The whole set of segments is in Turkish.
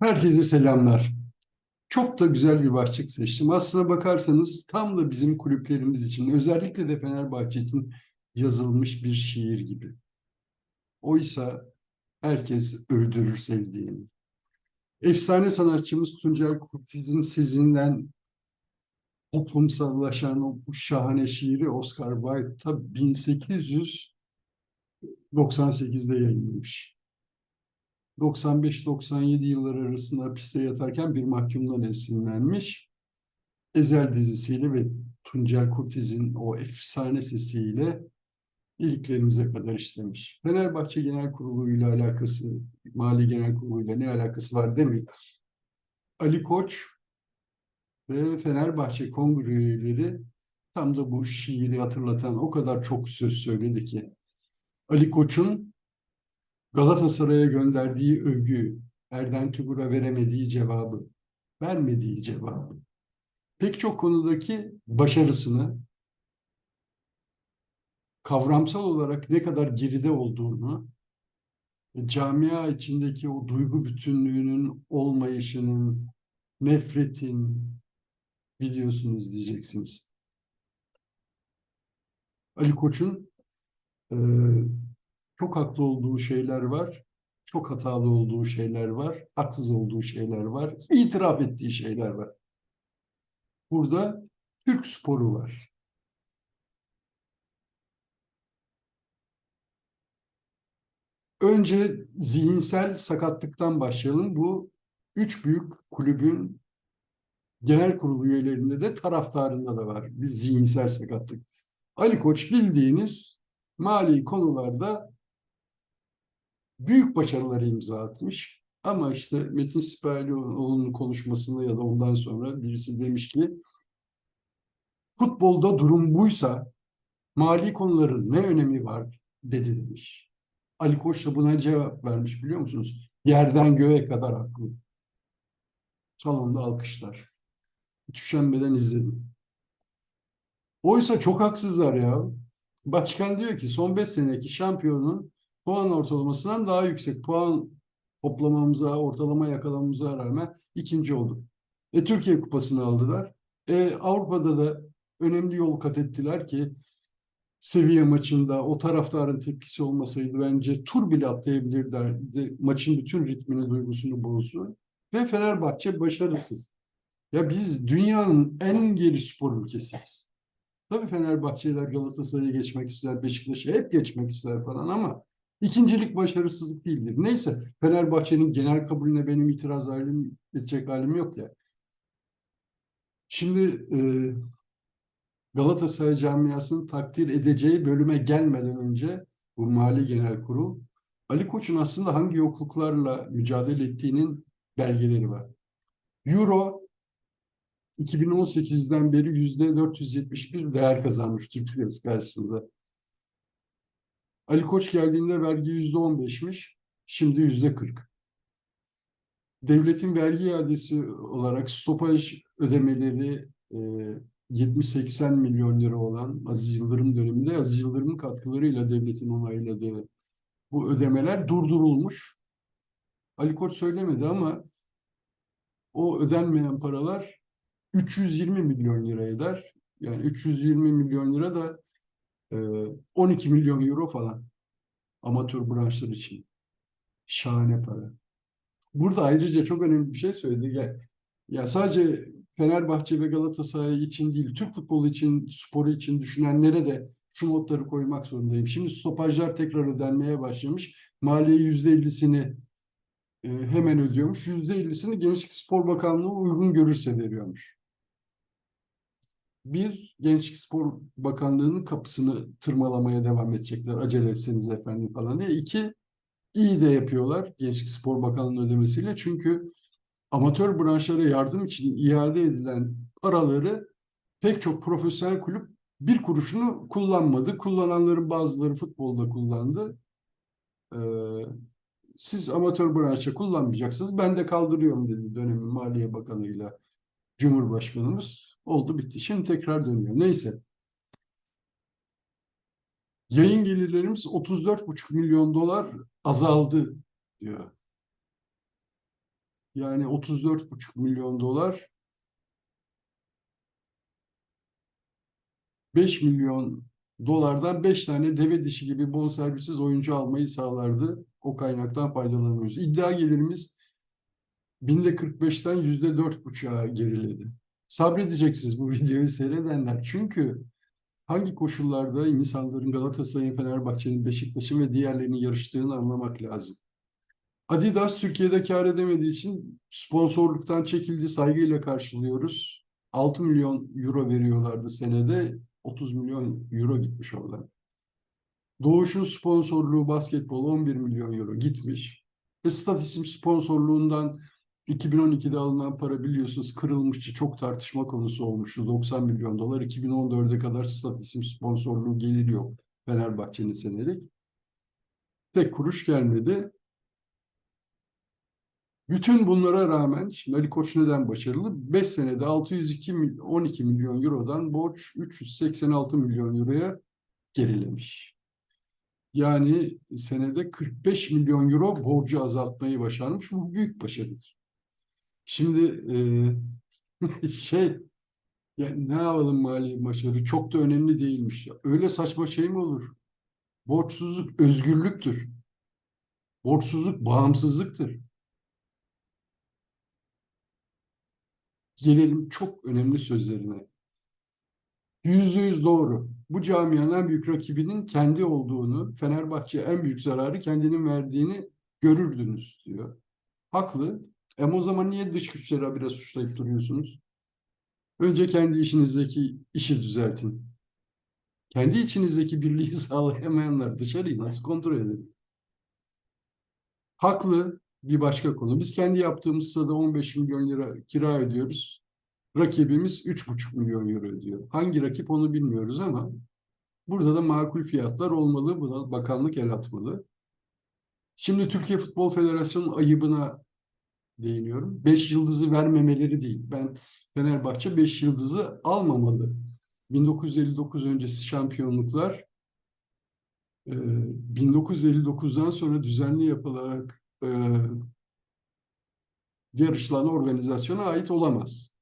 Herkese selamlar. Çok da güzel bir başlık seçtim. Aslına bakarsanız tam da bizim kulüplerimiz için, özellikle de Fenerbahçe için yazılmış bir şiir gibi. Oysa herkes öldürür sevdiğini. Efsane sanatçımız Tuncel Kurtiz'in sezinden toplumsallaşan bu şahane şiiri Oscar Wilde ta 1898'de yayınlamış. 95-97 yılları arasında hapiste yatarken bir mahkumdan esinlenmiş. Ezel dizisiyle ve Tuncel Kurtiz'in o efsane sesiyle iliklerimize kadar işlemiş. Fenerbahçe Genel Kurulu ile alakası, Mali Genel Kurulu ile ne alakası var demeyin. Ali Koç ve Fenerbahçe kongre üyeleri tam da bu şiiri hatırlatan o kadar çok söz söyledi ki. Ali Koç'un Galatasaray'a gönderdiği övgü, Erden Tübur'a veremediği cevabı, vermediği cevabı, pek çok konudaki başarısını, kavramsal olarak ne kadar geride olduğunu, camia içindeki o duygu bütünlüğünün olmayışının, nefretin videosunu izleyeceksiniz. Ali Koç'un e, çok haklı olduğu şeyler var, çok hatalı olduğu şeyler var, haksız olduğu şeyler var, itiraf ettiği şeyler var. Burada Türk sporu var. Önce zihinsel sakatlıktan başlayalım. Bu üç büyük kulübün genel kurulu üyelerinde de taraftarında da var bir zihinsel sakatlık. Ali Koç bildiğiniz mali konularda büyük başarıları imza atmış. Ama işte Metin Sipahlioğlu'nun konuşmasında ya da ondan sonra birisi demiş ki futbolda durum buysa mali konuların ne önemi var dedi demiş. Ali Koç da buna cevap vermiş biliyor musunuz? Yerden göğe kadar haklı. Salonda alkışlar. Düşenmeden izledim. Oysa çok haksızlar ya. Başkan diyor ki son 5 seneki şampiyonun puan ortalamasından daha yüksek puan toplamamıza, ortalama yakalamamıza rağmen ikinci olduk. E, Türkiye Kupası'nı aldılar. E, Avrupa'da da önemli yol kat ettiler ki seviye maçında o taraftarın tepkisi olmasaydı bence tur bile atlayabilirlerdi. Maçın bütün ritmini, duygusunu bozdu. Ve Fenerbahçe başarısız. Ya biz dünyanın en geri spor ülkesiyiz. Tabii Fenerbahçeliler Galatasaray'a geçmek ister, Beşiktaş'a hep geçmek ister falan ama ikincilik başarısızlık değildir. Neyse Fenerbahçe'nin genel kabulüne benim itiraz halim edecek halim yok ya. Şimdi e, Galatasaray camiasının takdir edeceği bölüme gelmeden önce bu mali genel kurul Ali Koç'un aslında hangi yokluklarla mücadele ettiğinin belgeleri var. Euro 2018'den beri yüzde 471 değer kazanmış Türk lirası karşısında. Ali Koç geldiğinde vergi yüzde 15'miş, şimdi yüzde 40. Devletin vergi iadesi olarak stopaj ödemeleri e, 70-80 milyon lira olan Aziz Yıldırım döneminde Aziz Yıldırım'ın katkılarıyla devletin onayladığı bu ödemeler durdurulmuş. Ali Koç söylemedi ama o ödenmeyen paralar 320 milyon lira eder. Yani 320 milyon lira da 12 milyon euro falan amatör branşlar için. Şahane para. Burada ayrıca çok önemli bir şey söyledi. Ya, ya sadece Fenerbahçe ve Galatasaray için değil, Türk futbolu için, sporu için düşünenlere de şu notları koymak zorundayım. Şimdi stopajlar tekrar ödenmeye başlamış. Maliye yüzde ellisini e, hemen ödüyormuş. Yüzde ellisini Gençlik Spor Bakanlığı uygun görürse veriyormuş. Bir, Gençlik Spor Bakanlığı'nın kapısını tırmalamaya devam edecekler. Acele etseniz efendim falan diye. İki, iyi de yapıyorlar Gençlik Spor Bakanlığı ödemesiyle. Çünkü amatör branşlara yardım için iade edilen paraları pek çok profesyonel kulüp bir kuruşunu kullanmadı. Kullananların bazıları futbolda kullandı. Ee, siz amatör branşa kullanmayacaksınız. Ben de kaldırıyorum dedi dönemin Maliye Bakanı'yla Cumhurbaşkanımız. Oldu bitti. Şimdi tekrar dönüyor. Neyse. Yayın gelirlerimiz 34,5 milyon dolar azaldı diyor. Yani 34,5 milyon dolar 5 milyon dolardan 5 tane deve dişi gibi bonservisiz oyuncu almayı sağlardı. O kaynaktan faydalanıyoruz. İddia gelirimiz binde 45'ten yüzde 4,5'a geriledi. Sabredeceksiniz bu videoyu seyredenler. Çünkü hangi koşullarda insanların Galatasaray'ın, Fenerbahçe'nin, Beşiktaş'ın ve diğerlerinin yarıştığını anlamak lazım. Adidas Türkiye'de kar edemediği için sponsorluktan çekildi, saygıyla karşılıyoruz. 6 milyon euro veriyorlardı senede. 30 milyon euro gitmiş oradan. Doğuş'un sponsorluğu basketbol 11 milyon euro gitmiş. Ve Statisim sponsorluğundan 2012'de alınan para biliyorsunuz kırılmıştı. Çok tartışma konusu olmuştu. 90 milyon dolar. 2014'e kadar Statisim sponsorluğu gelir yok. Fenerbahçe'nin senelik. Tek kuruş gelmedi. Bütün bunlara rağmen şimdi Ali Koç neden başarılı? 5 senede 602 12 milyon eurodan borç 386 milyon euroya gerilemiş. Yani senede 45 milyon euro borcu azaltmayı başarmış. Bu büyük başarıdır. Şimdi e, şey ya ne yapalım mali başarı çok da önemli değilmiş. Ya. Öyle saçma şey mi olur? Borçsuzluk özgürlüktür. Borçsuzluk bağımsızlıktır. Gelelim çok önemli sözlerine. Yüzde yüz doğru. Bu camianın en büyük rakibinin kendi olduğunu, Fenerbahçe en büyük zararı kendinin verdiğini görürdünüz diyor. Haklı. Ama o zaman niye dış güçleri biraz suçlayıp duruyorsunuz? Önce kendi işinizdeki işi düzeltin. Kendi içinizdeki birliği sağlayamayanlar dışarıyı nasıl kontrol edin? Haklı bir başka konu. Biz kendi yaptığımız sırada 15 milyon lira kira ödüyoruz. Rakibimiz 3,5 milyon euro ödüyor. Hangi rakip onu bilmiyoruz ama burada da makul fiyatlar olmalı. Buna bakanlık el atmalı. Şimdi Türkiye Futbol Federasyonu ayıbına değiniyorum. Beş yıldızı vermemeleri değil. Ben Fenerbahçe beş yıldızı almamalı. 1959 öncesi şampiyonluklar 1959'dan sonra düzenli yapılarak yarışılan organizasyona ait olamaz.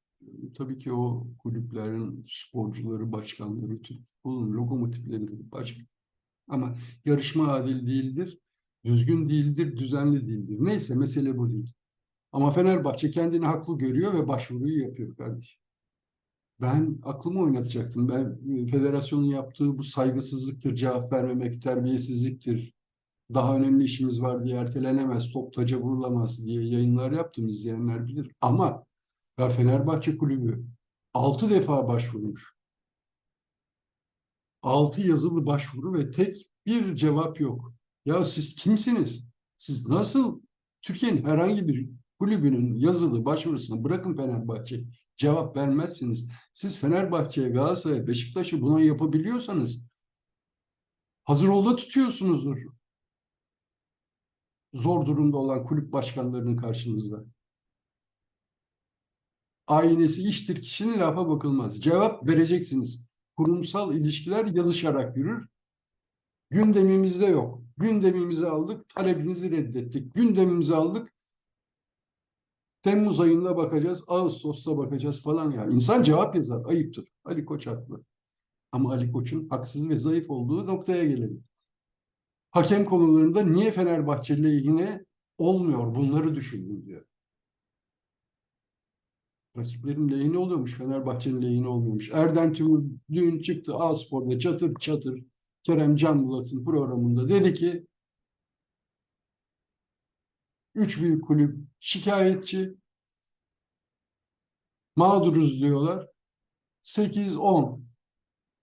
Tabii ki o kulüplerin sporcuları, başkanları, Türk futbolunun lokomotifleri başka. Ama yarışma adil değildir, düzgün değildir, düzenli değildir. Neyse mesele bu değil. Ama Fenerbahçe kendini haklı görüyor ve başvuruyu yapıyor kardeşim. Ben aklımı oynatacaktım. Ben federasyonun yaptığı bu saygısızlıktır, cevap vermemek, terbiyesizliktir. Daha önemli işimiz var diye ertelenemez, toptaca vurulamaz diye yayınlar yaptım. izleyenler bilir. Ama ya Fenerbahçe kulübü altı defa başvurmuş. Altı yazılı başvuru ve tek bir cevap yok. Ya siz kimsiniz? Siz nasıl Türkiye'nin herhangi bir kulübünün yazılı başvurusuna bırakın Fenerbahçe cevap vermezsiniz. Siz Fenerbahçe'ye, Galatasaray'a, Beşiktaş'ı buna yapabiliyorsanız hazır olda tutuyorsunuzdur. Zor durumda olan kulüp başkanlarının karşınızda. Aynesi iştir kişinin lafa bakılmaz. Cevap vereceksiniz. Kurumsal ilişkiler yazışarak yürür. Gündemimizde yok. Gündemimizi aldık, talebinizi reddettik. Gündemimizi aldık, Temmuz ayında bakacağız, Ağustos'ta bakacağız falan ya. İnsan cevap yazar, ayıptır. Ali Koç haklı. Ama Ali Koç'un haksız ve zayıf olduğu noktaya gelelim. Hakem konularında niye Fenerbahçe lehine olmuyor bunları düşünün diyor. Rakiplerin lehine oluyormuş, Fenerbahçe'nin lehine olmuyormuş. Erden Timur dün çıktı A-Spor'da çatır çatır Kerem Can Bulat'ın programında dedi ki Üç büyük kulüp şikayetçi. Mağduruz diyorlar. 8-10.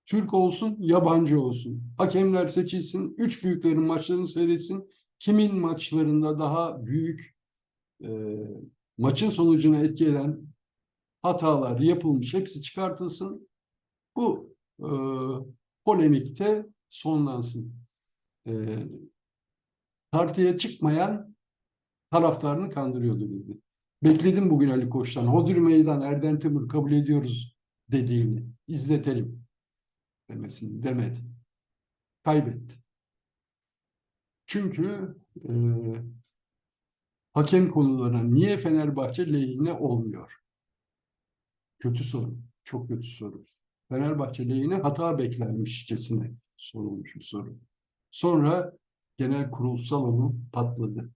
Türk olsun, yabancı olsun. Hakemler seçilsin, üç büyüklerin maçlarını seyretsin. Kimin maçlarında daha büyük e, maçın sonucuna etki eden hatalar yapılmış, hepsi çıkartılsın. Bu e, polemikte sonlansın. E, tartıya çıkmayan taraftarını kandırıyordu dedi. Bekledim bugün Ali Koç'tan. Hodri meydan Erden Timur kabul ediyoruz dediğini. izletelim demesini demedi. Kaybetti. Çünkü e, hakem konularına niye Fenerbahçe lehine olmuyor? Kötü soru. Çok kötü soru. Fenerbahçe lehine hata beklenmişçesine sorulmuş bir soru. Sonra genel kurul salonu patladı.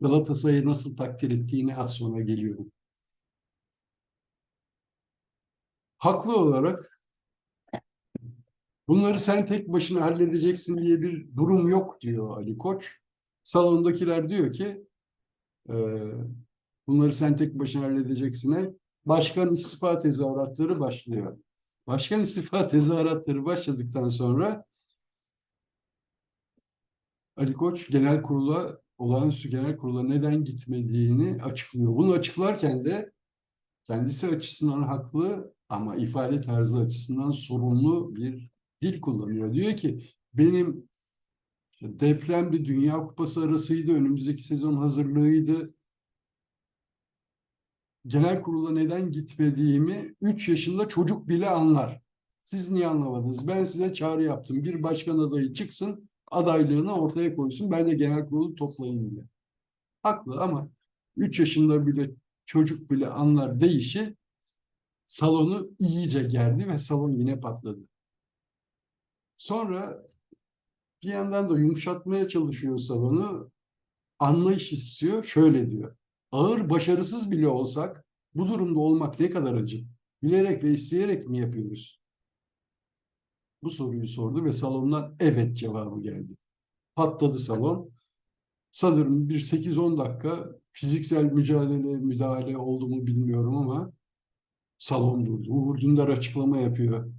Galatasaray'ı nasıl takdir ettiğini az sonra geliyorum. Haklı olarak bunları sen tek başına halledeceksin diye bir durum yok diyor Ali Koç. Salondakiler diyor ki e, bunları sen tek başına halledeceksine başkan istifa tezahüratları başlıyor. Başkan istifa tezahüratları başladıktan sonra Ali Koç genel kurula olağanüstü genel kurula neden gitmediğini açıklıyor. Bunu açıklarken de kendisi açısından haklı ama ifade tarzı açısından sorunlu bir dil kullanıyor. Diyor ki benim depremli Dünya Kupası arasıydı, önümüzdeki sezon hazırlığıydı. Genel kurula neden gitmediğimi 3 yaşında çocuk bile anlar. Siz niye anlamadınız? Ben size çağrı yaptım. Bir başkan adayı çıksın, adaylığını ortaya koysun. Ben de genel kurulu toplayayım diye. Haklı ama 3 yaşında bile çocuk bile anlar deyişi salonu iyice gerdi ve salon yine patladı. Sonra bir yandan da yumuşatmaya çalışıyor salonu. Anlayış istiyor. Şöyle diyor. Ağır başarısız bile olsak bu durumda olmak ne kadar acı. Bilerek ve isteyerek mi yapıyoruz? Bu soruyu sordu ve salondan evet cevabı geldi. Patladı salon. Sanırım bir 8-10 dakika fiziksel mücadele, müdahale oldu mu bilmiyorum ama salon durdu. Uğur Dündar açıklama yapıyor.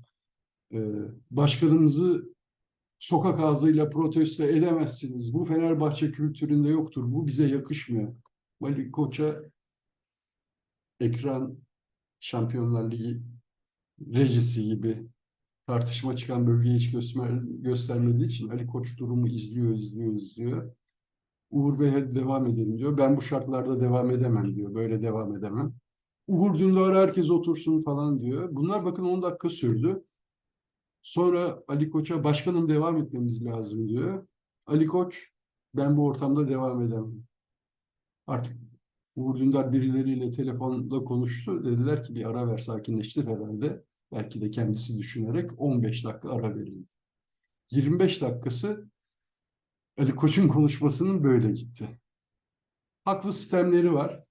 Ee, başkanımızı sokak ağzıyla protesto edemezsiniz. Bu Fenerbahçe kültüründe yoktur. Bu bize yakışmıyor. Malik Koç'a ekran Şampiyonlar Ligi rejisi gibi tartışma çıkan bölgeyi hiç göster göstermediği için Ali Koç durumu izliyor, izliyor, izliyor. Uğur Bey hadi devam edelim diyor. Ben bu şartlarda devam edemem diyor. Böyle devam edemem. Uğur Dündar herkes otursun falan diyor. Bunlar bakın 10 dakika sürdü. Sonra Ali Koç'a başkanım devam etmemiz lazım diyor. Ali Koç ben bu ortamda devam edemem. Artık Uğur Dündar birileriyle telefonda konuştu. Dediler ki bir ara ver sakinleştir herhalde. Belki de kendisi düşünerek 15 dakika ara verildi. 25 dakikası Ali Koç'un konuşmasının böyle gitti. Haklı sistemleri var.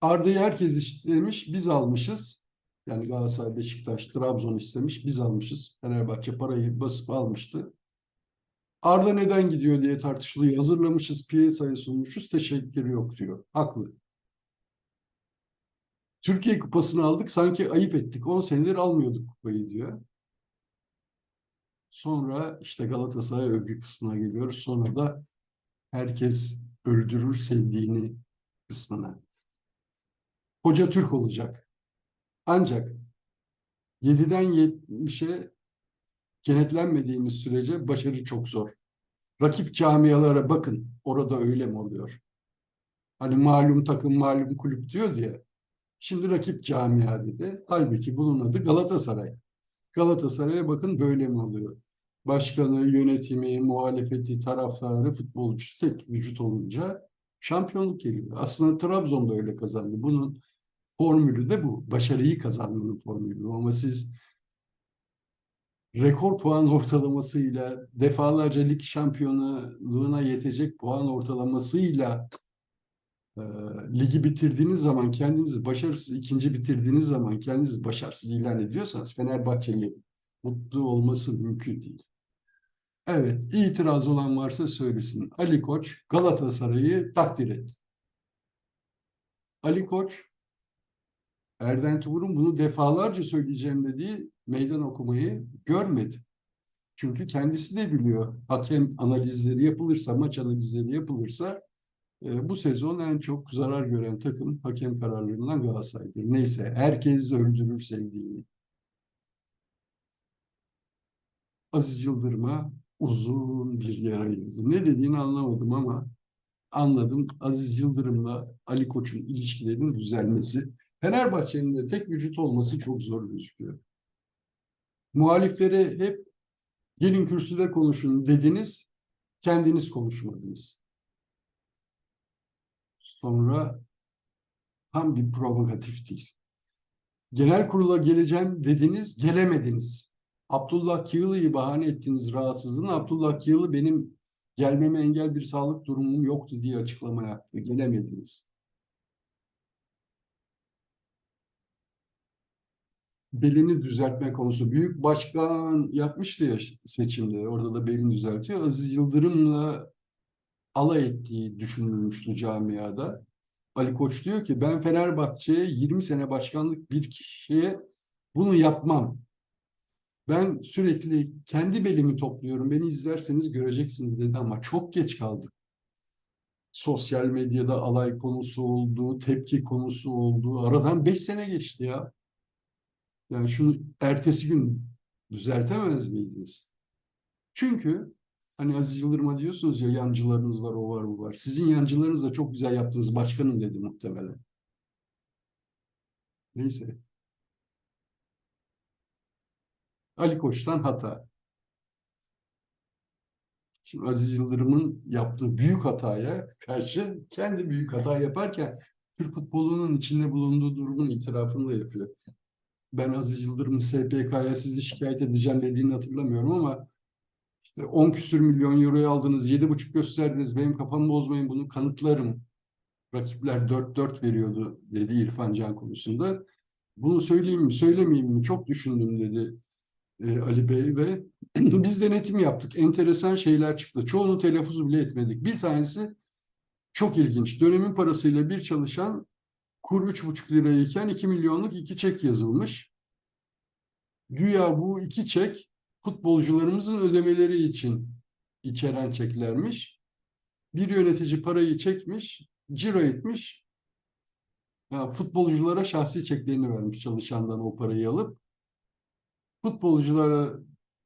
Arda'yı herkes istemiş, biz almışız. Yani Galatasaray, Beşiktaş, Trabzon istemiş, biz almışız. Fenerbahçe parayı basıp almıştı. Arda neden gidiyor diye tartışılıyor. Hazırlamışız, piyasaya sunmuşuz, teşekkür yok diyor. Haklı. Türkiye kupasını aldık, sanki ayıp ettik. 10 senedir almıyorduk kupayı diyor. Sonra işte Galatasaray övgü kısmına geliyoruz. Sonra da herkes öldürür sevdiğini kısmına. Hoca Türk olacak. Ancak 7'den 70'e kenetlenmediğimiz sürece başarı çok zor. Rakip camialara bakın. Orada öyle mi oluyor? Hani malum takım malum kulüp diyor diye. Şimdi rakip camia dedi. Halbuki bunun adı Galatasaray. Galatasaray'a bakın böyle mi oluyor? Başkanı, yönetimi, muhalefeti, taraftarı, futbolcusu tek vücut olunca şampiyonluk geliyor. Aslında Trabzon da öyle kazandı. Bunun formülü de bu. Başarıyı kazanmanın formülü. Ama siz rekor puan ortalamasıyla defalarca lig şampiyonluğuna yetecek puan ortalamasıyla e, ligi bitirdiğiniz zaman kendinizi başarısız ikinci bitirdiğiniz zaman kendinizi başarısız ilan ediyorsanız Fenerbahçeli mutlu olması mümkün değil. Evet, itiraz olan varsa söylesin. Ali Koç Galatasaray'ı takdir etti. Ali Koç Erden Timur'un bunu defalarca söyleyeceğim dediği meydan okumayı görmedi. Çünkü kendisi de biliyor. Hakem analizleri yapılırsa, maç analizleri yapılırsa e, bu sezon en çok zarar gören takım hakem kararlarından Galatasaray'dır. Neyse herkes öldürür sevdiğini. Aziz Yıldırım'a uzun bir yer ayırdı. Ne dediğini anlamadım ama anladım. Aziz Yıldırım'la Ali Koç'un ilişkilerinin düzelmesi Fenerbahçe'nin de tek vücut olması çok zor gözüküyor. Muhalifleri hep Gelin kürsüde konuşun dediniz, kendiniz konuşmadınız. Sonra tam bir provokatif değil. Genel kurula geleceğim dediniz, gelemediniz. Abdullah Kiyılı'yı bahane ettiniz rahatsızlığını. Abdullah Kiyılı benim gelmeme engel bir sağlık durumum yoktu diye açıklama yaptı. Gelemediniz. belini düzeltme konusu. Büyük başkan yapmıştı ya seçimde. Orada da belini düzeltiyor. Aziz Yıldırım'la alay ettiği düşünülmüştü camiada. Ali Koç diyor ki ben Fenerbahçe'ye 20 sene başkanlık bir kişiye bunu yapmam. Ben sürekli kendi belimi topluyorum. Beni izlerseniz göreceksiniz dedi ama çok geç kaldık. Sosyal medyada alay konusu oldu, tepki konusu oldu. Aradan beş sene geçti ya. Yani şunu ertesi gün düzeltemez miydiniz? Çünkü hani Aziz Yıldırım'a diyorsunuz ya yancılarınız var, o var, bu var. Sizin yancılarınız da çok güzel yaptınız başkanım dedi muhtemelen. Neyse. Ali Koç'tan hata. Şimdi Aziz Yıldırım'ın yaptığı büyük hataya karşı kendi büyük hata yaparken Türk futbolunun içinde bulunduğu durumun itirafını da yapıyor ben Aziz Yıldırım'ın SPK'ya sizi şikayet edeceğim dediğini hatırlamıyorum ama 10 küsür milyon euroyu aldınız, 7,5 gösterdiniz, benim kafamı bozmayın bunu kanıtlarım. Rakipler 4-4 veriyordu dedi İrfan Can konusunda. Bunu söyleyeyim mi, söylemeyeyim mi çok düşündüm dedi e, Ali Bey ve biz denetim yaptık. Enteresan şeyler çıktı. Çoğunu telaffuz bile etmedik. Bir tanesi çok ilginç. Dönemin parasıyla bir çalışan kur 3,5 lirayken 2 milyonluk iki çek yazılmış. Güya bu iki çek futbolcularımızın ödemeleri için içeren çeklermiş. Bir yönetici parayı çekmiş, ciro etmiş. Ya futbolculara şahsi çeklerini vermiş çalışandan o parayı alıp. Futbolculara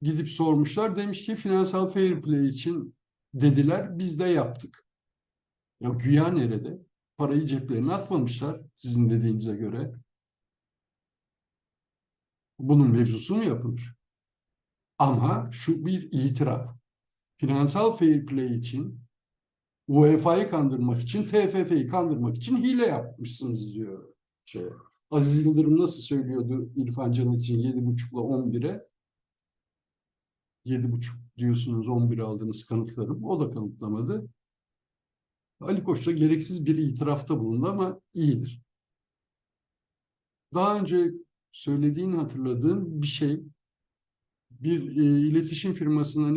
gidip sormuşlar. Demiş ki finansal fair play için dediler. Biz de yaptık. Ya güya nerede? Parayı ceplerine atmamışlar sizin dediğinize göre. Bunun mevzusu mu yapılır? Ama şu bir itiraf. Finansal fair play için UEFA'yı kandırmak için, TFF'yi kandırmak için hile yapmışsınız diyor. Şey. Aziz Yıldırım nasıl söylüyordu İrfan Can için 7.5'la 11'e? 7.5 diyorsunuz 11 aldığınız kanıtlarım. O da kanıtlamadı. Ali Koç da gereksiz bir itirafta bulundu ama iyidir. Daha önce söylediğini hatırladığım bir şey. Bir e, iletişim firmasından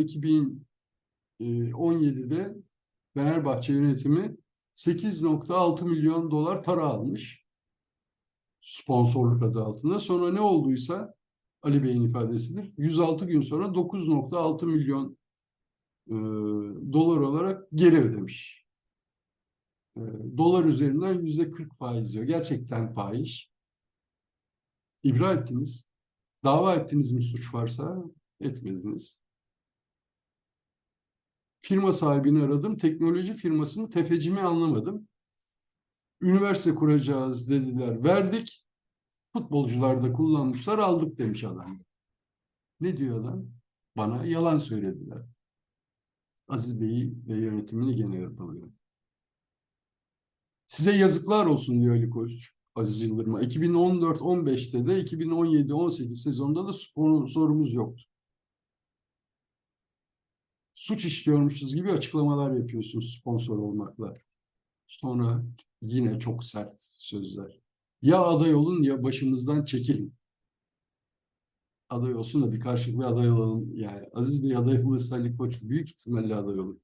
2017'de Fenerbahçe yönetimi 8.6 milyon dolar para almış. Sponsorluk adı altında. Sonra ne olduysa Ali Bey'in ifadesidir. 106 gün sonra 9.6 milyon e, dolar olarak geri ödemiş. E, dolar üzerinden yüzde 40 faiz diyor. Gerçekten faiz. İbra ettiniz. Dava ettiniz mi suç varsa? Etmediniz. Firma sahibini aradım. Teknoloji firmasının tefecimi anlamadım. Üniversite kuracağız dediler. Verdik. Futbolcular da kullanmışlar. Aldık demiş adam. Ne diyor adam? Bana yalan söylediler. Aziz Bey'i ve yönetimini gene yapalıyor. Size yazıklar olsun diyor Ali Koç. Aziz Yıldırım'a. 2014-15'te de 2017-18 sezonunda da sorumuz yoktu. Suç işliyormuşuz gibi açıklamalar yapıyorsunuz sponsor olmakla. Sonra yine çok sert sözler. Ya aday olun ya başımızdan çekilin. Aday olsun da bir karşılıklı aday olalım. Yani Aziz Bey aday olursa Ali Koç büyük ihtimalle aday olur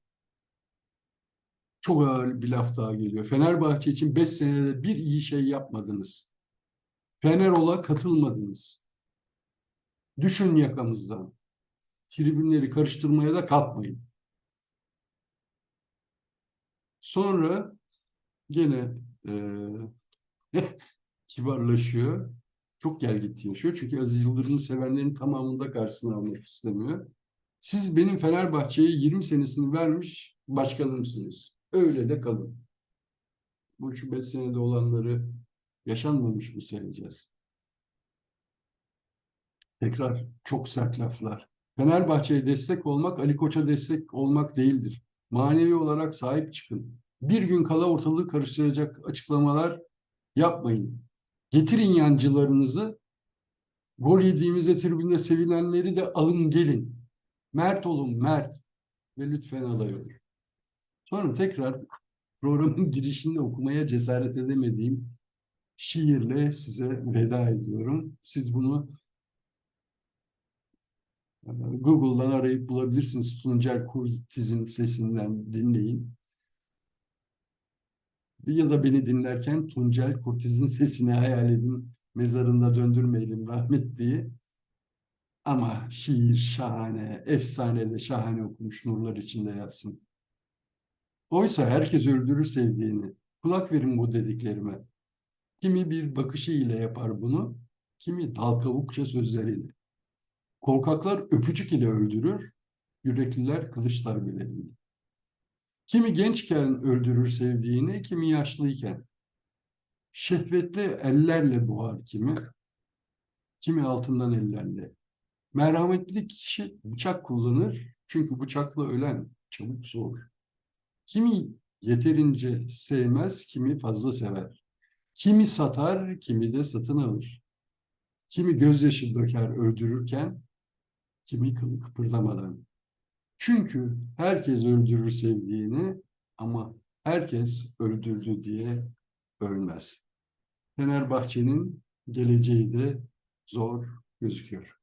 çok ağır bir laf daha geliyor. Fenerbahçe için beş senede bir iyi şey yapmadınız. Fenerol'a katılmadınız. Düşün yakamızdan. Tribünleri karıştırmaya da kalkmayın. Sonra gene e, kibarlaşıyor. Çok gelgit yaşıyor. Çünkü Aziz Yıldırım'ın sevenlerin tamamında karşısına almak istemiyor. Siz benim Fenerbahçe'ye 20 senesini vermiş başkanımsınız. Öyle de kalın. Bu şu beş senede olanları yaşanmamış mı sayacağız? Tekrar çok sert laflar. Fenerbahçe'ye destek olmak Ali Koç'a destek olmak değildir. Manevi olarak sahip çıkın. Bir gün kala ortalığı karıştıracak açıklamalar yapmayın. Getirin yancılarınızı. Gol yediğimizde tribünde sevilenleri de alın gelin. Mert olun mert ve lütfen alay olun. Sonra tekrar programın girişinde okumaya cesaret edemediğim şiirle size veda ediyorum. Siz bunu e, Google'dan arayıp bulabilirsiniz. Tuncer Kurtiz'in sesinden dinleyin. Ya da beni dinlerken Tuncel Kurtiz'in sesini hayal edin. Mezarında döndürmeyelim rahmetliyi. Ama şiir şahane, efsane de şahane okumuş nurlar içinde yatsın. Oysa herkes öldürür sevdiğini. Kulak verin bu dediklerime. Kimi bir bakışı ile yapar bunu, kimi dal kavukça sözleriyle. Korkaklar öpücük ile öldürür, yürekliler kılıç darbeleriyle. Kimi gençken öldürür sevdiğini, kimi yaşlıyken. Şehvetli ellerle boğar kimi, kimi altından ellerle. Merhametli kişi bıçak kullanır, çünkü bıçakla ölen çabuk soğur. Kimi yeterince sevmez, kimi fazla sever. Kimi satar, kimi de satın alır. Kimi gözyaşı döker öldürürken, kimi kılı kıpırdamadan. Çünkü herkes öldürür sevdiğini ama herkes öldürdü diye ölmez. Fenerbahçe'nin geleceği de zor gözüküyor.